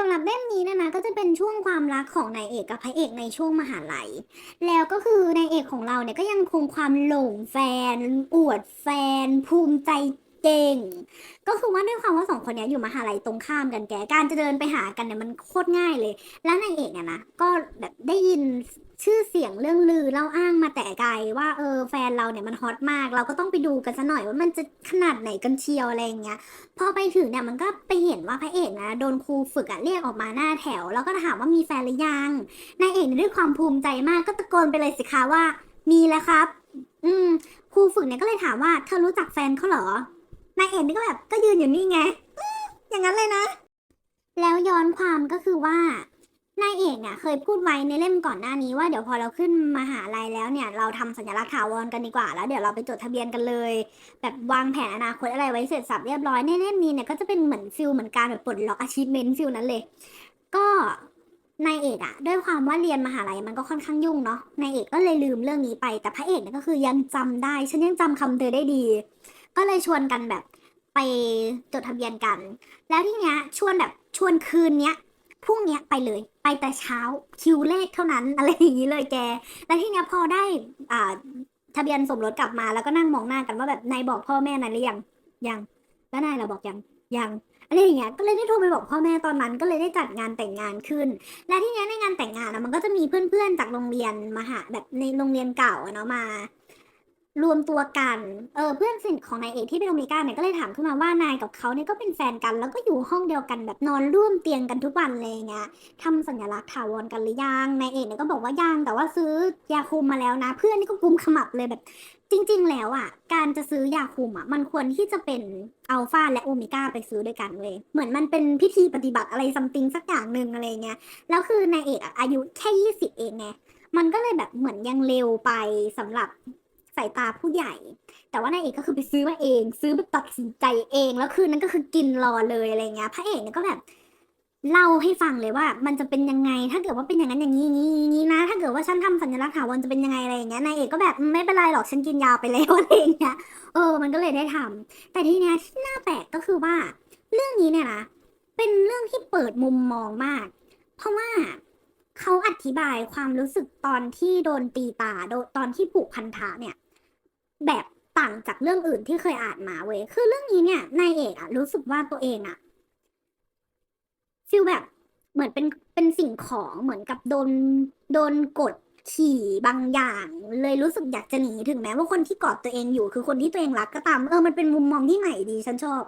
สำหรับเล่มนี้นะนะก็จะเป็นช่วงความรักของนายเอกกับพระเอกในช่วงมหาลัย แล้วก็คือนายเอกของเราเนี่ยก็ยังคงความหลงแฟน อวดแฟน ภูมิใจ ก่ง ก็คือว่าด้วยความว่าสองคนเนี้ยอยู่มหาลัยตรงข้ามกันแก การจะเดินไปหากันเนี่ยมันโคตรง่ายเลย แล้วนายเอกเนี่ยนะก็แบบได้ยินชื่อเสียงเรื่องลือเล่าอ้างมาแต่ไกลว่าเออแฟนเราเนี่ยมันฮอตมาก เราก็ต้องไปดูกันซะหน่อยว่ามันจะขนาดไหนกันเชียวอะไรอย่างเงี้ยพอไปถึงเนี่ยมันก็ไปเห็นว่าพระเอกนะโดนครูฝึกอะเรียกออกมาหน้าแถว แล้วก็ถามว่ามีแฟนหรือยังนายเอกด้วยความภูมิใจมากก็ตะโกนไปเลยสิคะว่า มีแล้วครับ อืมครูฝึกเนี่ยก็เลยถามว่าเธอรู้จักแฟนเขาเหรอ เอกนี่ก็แบบก็ยืนอยู่นี่ไงอย่างนั้นเลยนะ แล้วย้อนความก็คือว่านายเอกเนี่ยเคยพูดไว้ในเล่มก่อนหน้านี้ว่าเดี๋ยวพอเราขึ้นมหาลัยแล้วเนี่ย เราทำสัญลักษณ์ถาวรกันดีกว่า แล้วเดี๋ยวเราไปจดทะเบียนกันเลย แบบวางแผนอนาคตอะไรไว้เสร็จสับเรียบร้อยในเล่มนี้เนี่ยก็จะเป็นเหมือนฟิลเหมือนการแบบปลดล็อก achievement ฟิลนั้นเลย ก็นายเอกอะด้วยความว่าเรียนมหาลัยมันก็ค่อนข้างยุ่งเนาะนายเอกก็เลยลืมเรื่องนี้ไป แต่พระเอกเนี่ยก็คือยังจำได้ ฉันยังจำคำเธอได้ดี ก็เลยชวนกันแบบ ไปจดทะเบียนกัน แล้วที่เนี้ยชวนแบบชวนคืนเนี้ยพรุ่งเนี้ยไปเลยไปแต่เช้าคิวเลขเท่านั้นอะไรอย่างนี้เลยแก แล้วที่เนี้ยพอได้อ่าทะเบียนสมรสกลับมาแล้วก็นั่งมองหน้ากันว่าแบบนายบอกพ่อแม่นายหรือยังยังแล้วนายเราบอกยังยังอะไรอย่างเงี้ยก็เลยได้โทรไปบอกพ่อแม่ตอนนั้นก็เลยได้จัดงานแต่งงานขึ้น และที่เนี้ยในงานแต่งงานอะมันก็จะมีเพื่อนๆจากโรงเรียนมาหาแบบในโรงเรียนเก่าเนาะมา รวมตัวกันเออเพื่อนสนิทของนายเอกที่เป็นโอเมก้าเนี่ยก็เลยถามขึ้นมาว่านายกับเขาเนี่ยก็เป็นแฟนกัน แล้วก็อยู่ห้องเดียวกันแบบนอนร่วมเตียงกันทุกวันเลยอย่างเงี้ยทำสัญลักษณ์ถาวรกันหรือยังนายเอกเนี่ยก็บอกว่ายังแต่ว่าซื้อยาคุมมาแล้วนะ เพื่อนนี่ก็กุมขมับเลยแบบจริง ๆ แล้วอะ การจะซื้อยาคุมอะ มันควรที่จะเป็นอัลฟาและโอเมก้าไปซื้อด้วยกันเลยเหมือนมันเป็นพิธีปฏิบัติอะไรซัมติงสักอย่างหนึ่งอะไรเงี้ยแล้วคือนายเอกอะอายุแค่ยี่สิบเองไงมันก็เลยแบบเหมือนยังเร็วไปสำหรับ สายตาผู้ใหญ่ แต่ว่านายเอกก็คือไปซื้อมาเอง ซื้อแบบตัดสินใจเองแล้วคืนนั้นก็คือกินรอเลยอะไรเงี้ยพระเอกเนี่ยก็แบบเล่าให้ฟังเลยว่ามันจะเป็นยังไง ถ้าเกิดว่าเป็นอย่างนั้นอย่างนี้นี้นี้นะ ถ้าเกิดว่าฉันทำสัญลักษณ์ถาวรจะเป็นยังไงอะไรอย่างเงี้ยนายเอกก็แบบไม่เป็นไรหรอกฉันกินยาไปแล้วอะไรอย่างเงี้ยเออ มันก็เลยได้ทำแต่ทีเนี้ยที่น่าแปลกก็คือว่า เรื่องนี้เนี่ยนะเป็นเรื่องที่เปิดมุมมองมาก เพราะว่าเขาอธิบายความรู้สึกตอนที่โดนตีตาโดนตอนที่ผูกพันธะเนี่ย แบบต่างจากเรื่องอื่นที่เคยอ่านมาเว้ยคือเรื่องนี้เนี่ยนายเอกอะรู้สึกว่าตัวเองอะฟิลแบบเหมือนเป็นเป็นสิ่งของเหมือนกับโดนโดนกดขี่บางอย่าง เลยรู้สึกอยากจะหนีถึงแม้ว่าคนที่กอดตัวเองอยู่ คือคนที่ตัวเองรักก็ตามเออมันเป็นมุมมองที่ใหม่ดีฉันชอบ